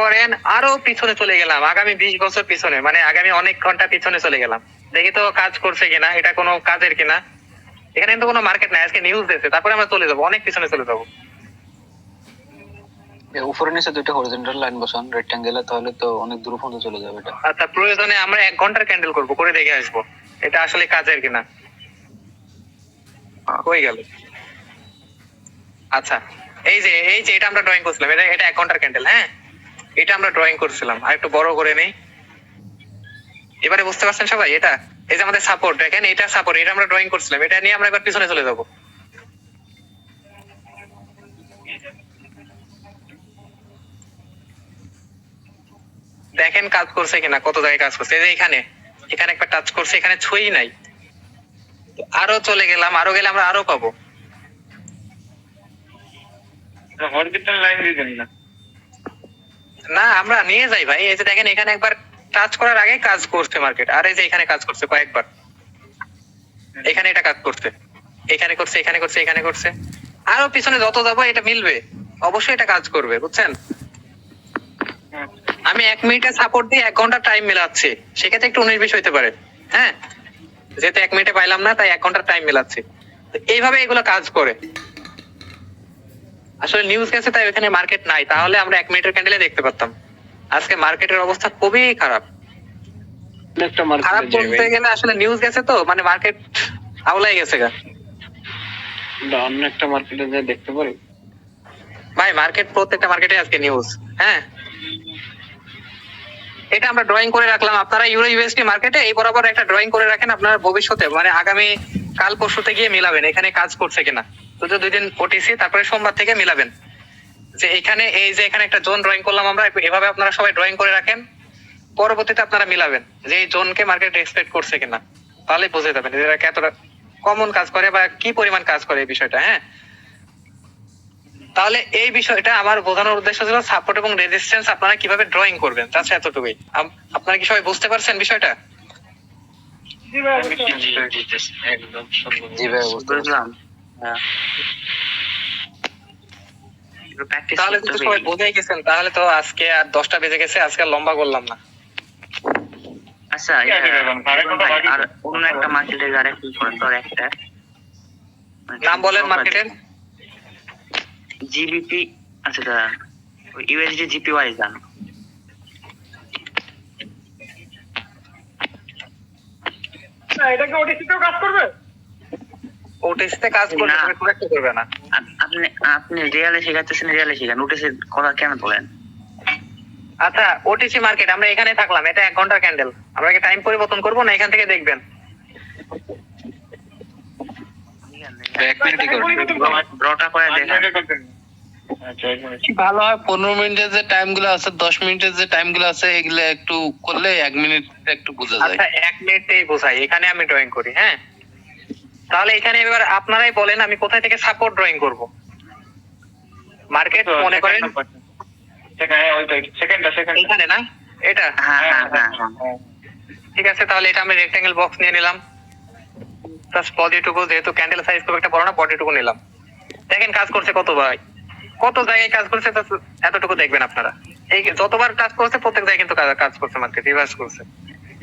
করেন আরও পিছনে চলে গেলাম আগামী বিশ বছর পিছনে মানে আগামী অনেক ঘণ্টা পিছনে চলে গেলাম। দেখি তো কাজ করছে কিনা এটা কোনো কাজের কিনা। এখানে কিন্তু কোনো মার্কেট নাই আজকে নিউজ দিয়েছে তারপরে আমরা চলে যাব অনেক পিছনে চলে যাব। উপরে নিচে দুটো হরিজন্টাল লাইন বসান রেক্ট্যাঙ্গেলে তাহলে তো অনেক দূর পর্যন্ত চলে যাবে এটা। আচ্ছা প্রয়োজনে আমরা এক ঘণ্টার ক্যান্ডেল করব করে দেখে আসব এটা আসলে কাজের কিনা। হয়ে গেল। আচ্ছা এই যে এই যে এটা আমরা ড্রয়িং করছিলাম এটা এটা এক ঘণ্টার ক্যান্ডেল হ্যাঁ? এটা আমরা ড্রয়িং করছিলাম। আর একটু বড় করে নেই। এবারে বুঝতে পারছেন সবাই এটা? এই যে আমাদের সাপোর্ট দেখেন এটা সাপোর্ট এটা আমরা ড্রয়িং করছিলাম। এটা নিয়ে আমরা এবার পিছনে চলে যাব। দেখেন কাজ করছে কিনা, কত জায়গায় কাজ করছে। এই যে এখানে এখানে একটা টাচ করছে, এখানে ছুঁই নাই। আরও চলে গেলাম, আরও গেলে আমরা আরও পাবো। হরিজন্টাল লাইন দিবেন না। না আমরা নিয়ে যাই ভাই। এই যে দেখেন এখানে একবার টাচ করার আগে কাজ করছে মার্কেট আর এই যে এখানে কাজ করছে কয়েকবার। এখানে এটা কাজ করছে। এখানে করছে এখানে করছে এখানে করছে। আরও পিছনে যত যাব এটা মিলবে। অবশ্যই এটা কাজ করবে বুঝছেন? আমি এক মিনিটে সাপোর্ট দিয়ে এক ঘণ্টা টাইম মেলাচ্ছি। সেক্ষেত্রে একটু উনিশ বিশ হইতে পারে। হ্যাঁ? যেহেতু এক মিনিটে পাইলাম না তাই এক ঘণ্টা টাইম মেলাচ্ছি। এইভাবে এগুলো কাজ করে। আসলে নিউজ গেছে তাই ওখানে মার্কেট নাই। তাহলে আমরা এক মিনিটের ক্যান্ডেলে দেখতে পারতাম। আজকে মার্কেটের অবস্থা খুবই খারাপ। খারাপ বলতে গেলে আসলে নিউজ গেছে তো মানে মার্কেট আউলাই গেছে গা। অন্য একটা মার্কেটে যে দেখতে পারি। ভাই মার্কেট প্রত্যেকটা মার্কেটে আজকে নিউজ হ্যাঁ? এটা আমরা ড্রয়িং করে রাখলাম। আপনারা ইউরো ইউএসডি মার্কেটে এই বরাবর একটা ড্রয়িং করে রাখেন আপনারা ভবিষ্যতে মানে আগামী কাল পরশুতে গিয়ে মিলাবেন এখানে কাজ করছে কিনা। দুই দিন ওটিসি তারপরে সোমবার থেকে মিলাবেন। যে এখানে এই যে এখানে একটা জোন ড্রয়িং করলাম আমরা এভাবে আপনারা সবাই ড্রয়িং করে রাখেন। পরবর্তীতে আপনারা মিলাবেন যে এই জোনকে মার্কেট এক্সপেক্ট করছে কিনা। তাহলে বুঝে যাবেন এরা কতটা কমন কাজ করে বা কি পরিমাণ কাজ করে এই বিষয়টা হ্যাঁ? তাহলে এই বিষয়টা আমার বোঝানোর উদ্দেশ্য ছিল সাপোর্ট এবং রেজিস্ট্যান্স আপনারা কীভাবে ড্রয়িং করবেন তাছাড়া এতটুকুই। আপনারা কি সবাই বুঝতে পারছেন বিষয়টা? একদম জি ভাই বুঝতে পারছি। বুঝলাম। প্র্যাকটিস তাহলে যদি সবাই বোঝাই গেছেন তাহলে তো আজকে আর দশটা বেজে গেছে আজকে লম্বা করলাম না। আচ্ছা আর অন্য একটা মার্কেটের আর একটু করেন তো একটা। নাম বলেন মার্কেটের। জিবিপি আচ্ছা ইউএসডি জিপিওয়াই যান। এটাকে ওটিসিতেও কাজ করবে? কাজ করবে না। খুব একটা করবে না। আপনি আপনি রিয়ালে শেখাচ্ছেন রিয়ালে শেখান। নোটিসের কথা কেন বলেন? আচ্ছা ওটিসি মার্কেট আমরা এখানে থাকলাম। এটা এক ঘণ্টার ক্যান্ডেল আমরা কি টাইম পরিবর্তন করব না এখান থেকে দেখবেন? এক মিনিটই করবেন ড্রটা করে। দেখান আচ্ছা ভালো হয়? পনেরো মিনিটের যে টাইমগুলো আছে দশ মিনিটের যে টাইমগুলো আছে এগুলো একটু করলে এক মিনিট একটু বোঝা যায়। আচ্ছা এক মিনিটেই বোঝাই। এখানে আমি ড্রয়িং করি হ্যাঁ? তাহলে এখানে এবার আপনারাই বলেন আমি কোথায় থেকে সাপোর্ট ড্রয়িং করব। মার্কেট মনে করেন? এখানে না? এটা? হ্যাঁ হ্যাঁ হ্যাঁ ঠিক আছে তাহলে এটা আমি রেক্টেঙ্গেল বক্স নিয়ে নিলাম। প্লাস বডিটুকু যেহেতু ক্যান্ডেল সাইজ খুব একটা বড় না বডিটুকু নিলাম। দেখেন কাজ করছে কত ভাই। কত জায়গায় কাজ করছে এতটুকু দেখবেন আপনারা। এই যতবার কাজ করছে প্রত্যেক জায়গায় কিন্তু কাজ- কাজ করছে মার্কেট রিভার্স করছে।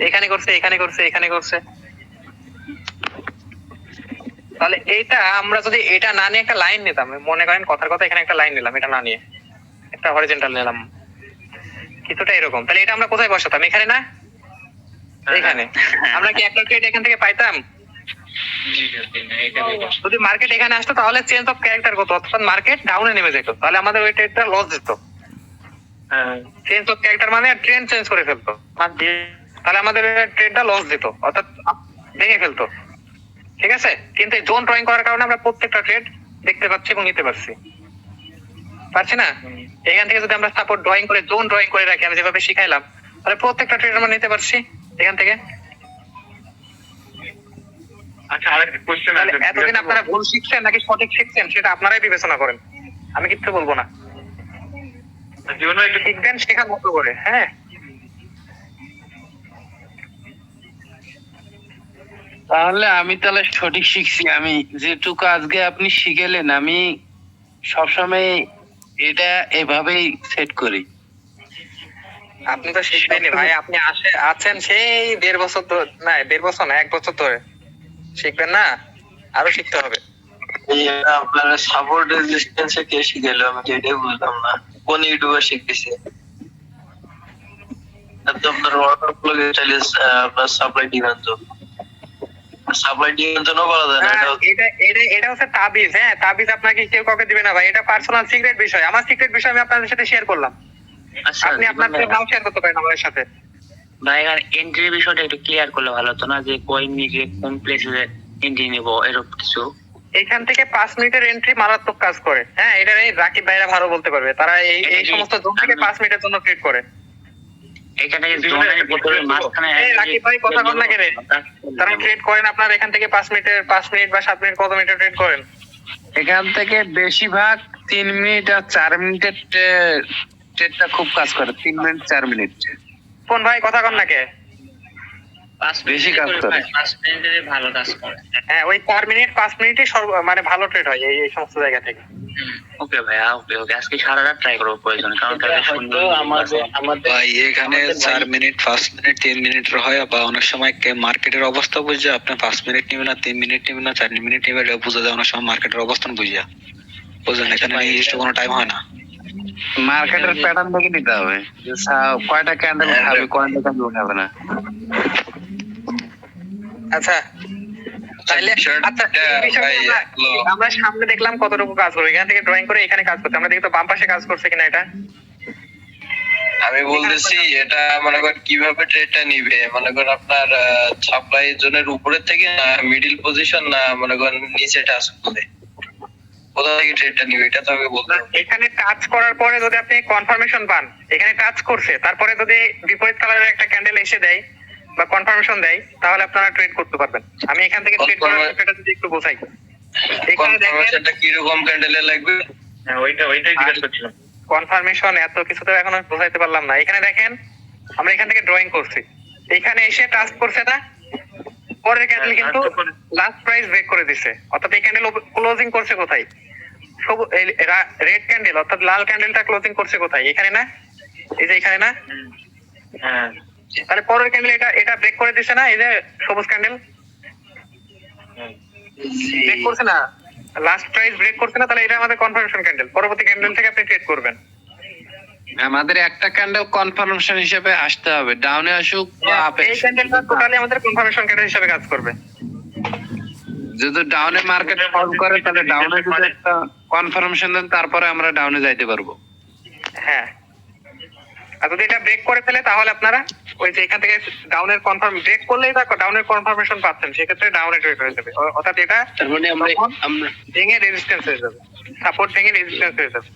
এখানে করছে এখানে করছে এখানে করছে। তাহলে এইটা আমরা যদি এটা না নিয়ে একটা লাইন নিতাম মনে করেন কথার কথা এখানে একটা লাইন নিলাম এটা না নিয়ে। একটা হরিজেন্টাল নিলাম। কিছুটা এরকম। তাহলে এটা আমরা কোথায় বসাতাম? এখানে না? এখানে। আমরা কি একটা ট্রেড এখান থেকে পাইতাম? যদি মার্কেট এখানে আসতো তাহলে চেঞ্জ অফ ক্যারেক্টার করতো অর্থাৎ মার্কেট ডাউনে নেমে যেত। তাহলে আমাদের ওই ট্রেডটা লস দিত। চেঞ্জ অফ ক্যারেক্টার মানে ট্রেন্ড চেঞ্জ করে ফেলতো। তাহলে আমাদের ট্রেডটা লস দিত অর্থাৎ ভেঙে ফেলতো। ঠিক আছে? কিন্তু এই জোন ড্রয়িং করার কারণে আমরা প্রত্যেকটা ট্রেড দেখতে পাচ্ছি এবং নিতে পারছি। পারছি না? এখান থেকে যদি আমরা সাপোর্ট ড্রয়িং করে জোন ড্রয়িং করে রাখি আমি যেভাবে শিখাইলাম তাহলে প্রত্যেকটা ট্রেড আমরা নিতে পারছি এখান থেকে। আচ্ছা আরেকটা কোশ্চেন আছে। এতদিন আপনারা ভুল শিখছেন নাকি সঠিক শিখছেন সেটা আপনারাই বিবেচনা করেন। আমি কিচ্ছু বলব না। জীবনে একটু শিখবেন শেখার মতো করে হ্যাঁ। তাহলে আমি তাহলে সঠিক শিখছি। আমি যেটুকু আজকে আপনি শিখেলেন আমি সবসময় এটা এভাবেই সেট করি। আপনি তো শিখবেনই ভাই আপনি আসে আছেন সেই দেড় বছর ধরে না দেড় বছর না এক বছর ধরে। শিখবেন না? আরও শিখতে হবে। আপনার সাপোর্ট রেজিস্ট্যান্সে কে শিখাইলো আমি তো এটাই বুঝলাম না। কোন ইউটিউবার শিখতেছে? আপনার ওয়াটার ফ্লো স্টাইলিস আপনার সাপ্লাই ডিমান্ড সাপ্লাই বলা যায় না হ্যাঁ, এটা এটা এটা হচ্ছে তাবিজ হ্যাঁ তাবিজ আপনাকে কেউ কাউকে দিবে না ভাই এটা পার্সোনাল সিক্রেট বিষয় আমার সিক্রেট বিষয় আমি আপনাদের সাথে শেয়ার করলাম। আচ্ছা আপনি আপনার নাম শেয়ার করতে পারেন আমাদের সাথে। ভাই এখানে এন্ট্রির বিষয়টা একটু ক্লিয়ার করলে ভালো হতো না যে কই মিনিটে কোন প্লেসে এন্ট্রি নিবো এরকম কিছু। এখান থেকে পাঁচ মিনিটের এন্ট্রি মারাত্মক কাজ করে হ্যাঁ এটা রাকিব ভাইরা ভালো বলতে পারবে তারা এই এই সমস্ত জোন থেকে পাঁচ মিনিটের জন্য ট্রেড করে। এখান থেকে মাঝখানে রাকিব ভাই কথা বল না কেন? তারা ট্রেড করেন আপনার এখান থেকে পাঁচ মিনিটের পাঁচ মিনিট বা সাত মিনিট কত মিনিটের ট্রেড করেন? এখান থেকে বেশিরভাগ তিন মিনিট আর চার মিনিটের ট্রেডটা খুব কাজ করে। তিন মিনিট চার মিনিট। কোন ভাই কথা কন না কে? বেশি কাজ করে। পাঁচ মিনিটে ভালো কাজ করে। হ্যাঁ ওই চার মিনিট পাঁচ মিনিটই মানে ভালো ট্রেড হয় এই এই সমস্ত জায়গা থেকে। ওকে ভাইয়া ওকে ওকে। আজকে সারা রাত ট্রাই করব প্রয়োজন কারণ আমাদের আমাদের ভাই এখানে চার মিনিট পাঁচ মিনিট তিন মিনিটের হয় বা অনেক সময় মার্কেটের অবস্থা বুঝে আপনি পাঁচ মিনিট নেবেন না তিন মিনিট নেবেন না চার মিনিট নেবেন এটা বোঝা যায় অনেক সময় মার্কেটের অবস্থান বুঝিয়া বুঝলেন এখানে নির্দিষ্ট কোনো টাইম হয় না। মার্কেটের প্যাটার্ন দেখে নিতে হবে। কয়টা ক্যান্ডেল খাবে কয়টা ক্যান্ডেল খাবে না। আচ্ছা। তাইলে আচ্ছা আমরা- সামনে দেখলাম কতটুকু কাজ করে এখান থেকে ড্রয়িং করে এখানে কাজ করছে আমরা দেখি তো বাম পাশে কাজ করছে কিনা এটা। আমি বলতেছি এটা মনে করেন কীভাবে ট্রেডটা নিবে? মনে করেন আপনার সাপ্লাই জোনের উপরের থেকে না মিডিল পজিশন না মনে করেন নিচে টাচ করে? কোথা থেকে ট্রেডটা নিবে? এটা তো আমি বলতে এখানে টাচ করার পরে যদি আপনি কনফার্মেশন পান এখানে টাচ করছে। তারপরে যদি বিপরীত কালারের একটা ক্যান্ডেল এসে দেয় বা কনফার্মেশন দেয় তাহলে আপনারা ট্রেড করতে পারবেন। আমি এখান থেকে ট্রেড করার বিষয়টা যদি একটু বোঝাই। এখানে দেখেন কনফার্মেশনটা কীরকম ক্যান্ডেলে লাগবে? হ্যাঁ, ওইটা ওইটাই জিজ্ঞাসা করছিলাম। কনফার্মেশন এত কিছু তো এখনও বোঝাইতে পারলাম না। এখানে দেখেন আমরা এখান থেকে ড্রয়িং করছি। এখানে এসে টাচ করছে না। পরের ক্যান্ডেল কিন্তু লাস্ট প্রাইস ব্রেক করে দিছে। অর্থাৎ এই ক্যান্ডেল ক্লোজিং করছে কোথায়? রেড ক্যান্ডেল অর্থাৎ লাল ক্যান্ডেলটা ক্লোজিং করছে কোথায়? এখানে না? এই যে এখানে না? তাহলে পরের ক্যান্ডেল এটা এটা ব্রেক করে দিছে না? এই যে সবুজ ক্যান্ডেল ব্রেক করছে না? লাস্ট প্রাইস ব্রেক করছে না তাহলে এটা আমাদের কনফার্মেশন ক্যান্ডেল পরবর্তী ক্যান্ডেল থেকে আপনি ট্রেড করবেন। আমাদের একটা ক্যান্ডেল কনফার্মেশন হিসেবে আসতে হবে। ডাউনে আসুক বা আপে এই ক্যান্ডেলটা টোটালি আমাদের কনফার্মেশন ক্যান্ডেল হিসেবে কাজ করবে। যদি ডাউনে মার্কেট ফল করে তাহলে ডাউনে যদি একটা কনফার্মেশন দেন তারপরে আমরা ডাউনে যাইতে পারব। হ্যাঁ। আর যদি এটা ব্রেক করে ফেলে তাহলে আপনারা ওই যে এখান থেকে ডাউনের কনফার্ম ব্রেক করলেই তো ডাউনের কনফার্মেশন পাচ্ছেন সেক্ষেত্রে ডাউনে ট্রেড হয়ে যাবে। অর্থাৎ এটা তার মানে আমরা আমরা ভেঙে রেজিস্ট্যান্স হয়ে যাবে। সাপোর্ট ভেঙে রেজিস্ট্যান্স হয়ে যাবে।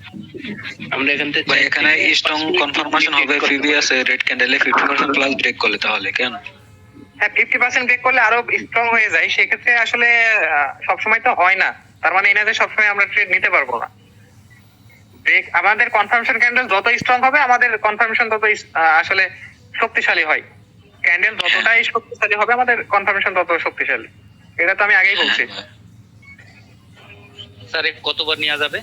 আমরা এখান থেকে ভাই এখানে স্ট্রং কনফার্মেশন হবে প্রিভিয়াস রেড ক্যান্ডেলে ফিফটি পার্সেন্ট প্লাস ব্রেক করলে তাহলে কেন? হ্যাঁ ফিফটি পার্সেন্ট ব্রেক করলে আরও স্ট্রং হয়ে যায়। সেক্ষেত্রে আসলে আহ, সবসময় তো হয় না। তার মানে এনাদের সবসময় আমরা ট্রেড নিতে পারব না। আমাদের কনফার্মেশন ক্যান্ডেল যত স্ট্রং হবে আমাদের কনফার্মেশন তত আসলে শক্তিশালী হয়। ক্যান্ডেল যতটাই শক্তিশালী হবে আমাদের কনফার্মেশন তত শক্তিশালী। এটা তো আমি আগেই বলছি। স্যার কতবার নেওয়া যাবে?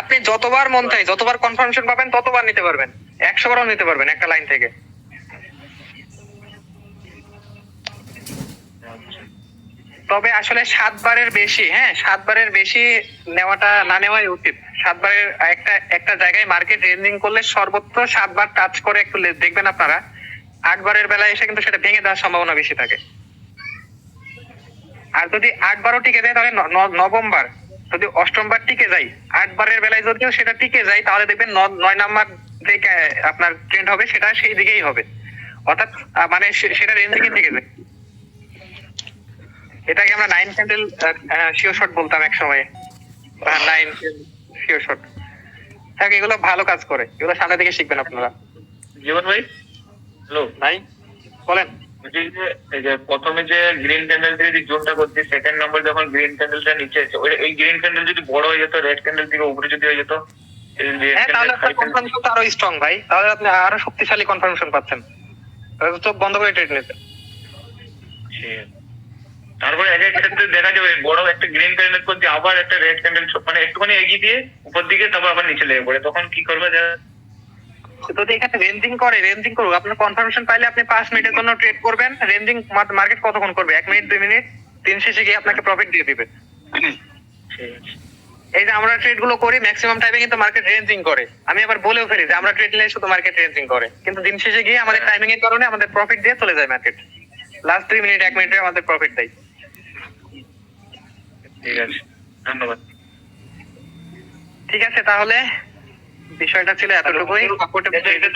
আপনি যতবার মন চাই যতবার কনফার্মেশন পাবেন ততবার নিতে পারবেন। একশো বারও নিতে পারবেন একটা লাইন থেকে। তবে আসলে সাতবারের বেশি হ্যাঁ সাতবারের বেশি নেওয়াটা না নেওয়াই উচিত। সাতবারের একটা একটা জায়গায় মার্কেট রেঞ্জিং করলে সর্বত্র সাতবার টাচ করে একটু দেখবেন আপনারা। আটবারের বেলায় এসে কিন্তু সেটা ভেঙে দেওয়ার সম্ভাবনা বেশি থাকে। আর যদি আটবারও টিকে যায়, তাহলে নবমবার। যদি অষ্টমবার টিকে যায়, আটবারের বেলায় যদিও সেটা টিকে যায়, তাহলে দেখবেন নয় নাম্বার যে আপনার ট্রেন্ড হবে, সেটা সেই দিকেই হবে। অর্থাৎ মানে সেটা রেঞ্জিংয়ে থেকে যায়। এটাকে আমরা নাইন ক্যান্ডেল শিও শট বলতাম এক সময়ে নাইন শিও শট হ্যাঁ এগুলো ভালো কাজ করে। এগুলো সামনে থেকে শিখবেন আপনারা। জীবন ভাই? হ্যালো নাই বলেন। এই যে প্রথমে যে গ্রিন ক্যান্ডেল দিয়ে যে জোনটা করছি সেকেন্ড নাম্বার যখন গ্রিন ক্যান্ডেলটা নিচে আছে ওই এই গ্রিন ক্যান্ডেল যদি বড় হয়ে যেত রেড ক্যান্ডেল থেকে উপরে যদি হয়ে যেত হ্যাঁ তাহলে কনফার্মেশন আরও স্ট্রং ভাই। তাহলে আপনি আরও শক্তিশালী কনফার্মেশন পাচ্ছেন। চোখ বন্ধ করে ট্রেড নিতে। তারপরে এক এক ক্ষেত্রে দেখা যাবে বড় একটা গ্রিন ক্যান্ডেল করছে আবার একটা রেড ক্যান্ডেল মানে একটুখানি এগিয়ে দিয়ে উপর দিকে তারপর আবার নিচে লেগে পড়ে। তখন কি করবে? যে যদি এখানে রেঞ্জিং করে রেঞ্জিং করুক। আপনার কনফার্মেশন পাইলে আপনি পাঁচ মিনিটের জন্য ট্রেড করবেন। রেঞ্জিং মার্কেট কতক্ষণ করবে? এক মিনিট দুই মিনিট দিন শেষে গিয়ে আপনাকে প্রফিট দিয়ে দিবে। এই যে আমরা ট্রেডগুলো করি ম্যাক্সিমাম টাইমে কিন্তু মার্কেট রেঞ্জিং করে। আমি আবার বলেও ফেলি যে আমরা ট্রেড নিলে শুধু মার্কেট রেঞ্জিং করে। কিন্তু দিন শেষে গিয়ে আমাদের টাইমিং এর কারণে আমাদের প্রফিট দিয়ে চলে যায় মার্কেট লাস্ট দুই মিনিট এক মিনিটে আমাদের প্রফিট দেয়। ঠিক আছে ধন্যবাদ। ঠিক আছে তাহলে বিষয়টা ছিল এতটুকুই। তো